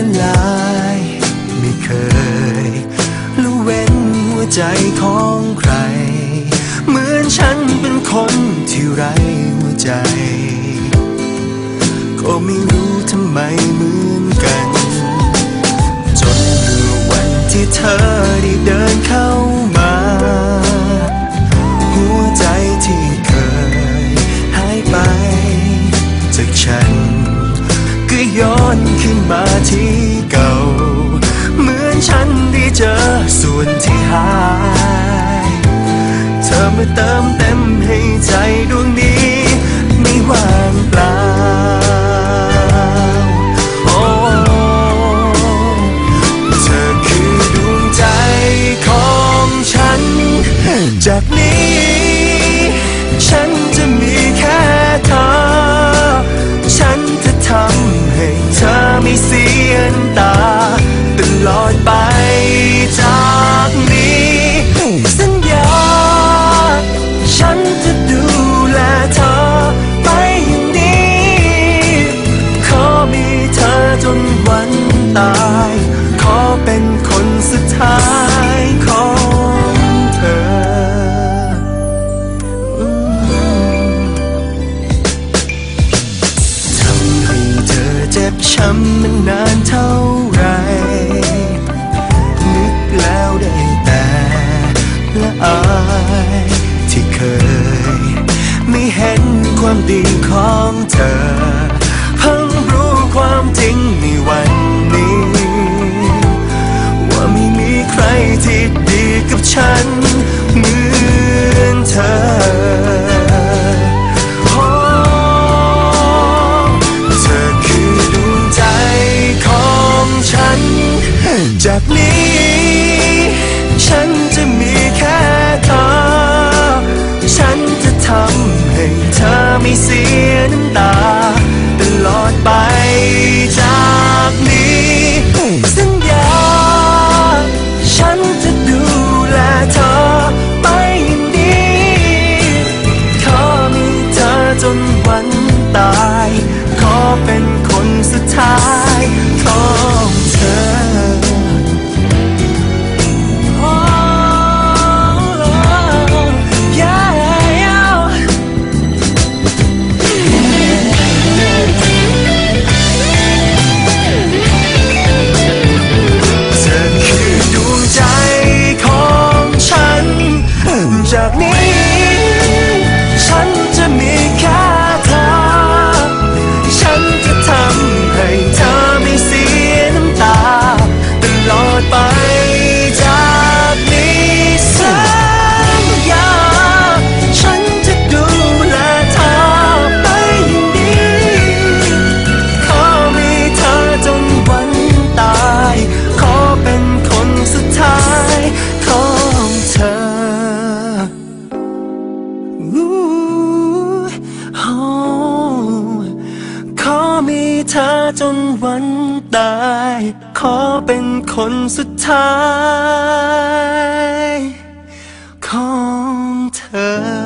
อนลาย ไม่เคยละเว้นหัวใจของใคร เหมือนฉันเป็นคนที่ไรหัวใจ ก็ไม่รู้ ที่หาย เธอมาเติมเต็มให้ใจดวงนี้ ไม่ว่างเปล่าโอ้เธอคือดวงใจของฉันจาก บช้ำมันนานเท่าไร นึกแล้วได้แต่ละอายที่เคย ไม่เห็นความดีของเธอ เพิ่งรู้ความจริง จากนี้ ฉันจะมีแค่เธอ ฉันจะทำให้เธอไม่เสียน้ำตา ตลอดไปจาก จาก วันตาย ขอเป็นคนสุดท้าย ของเธอ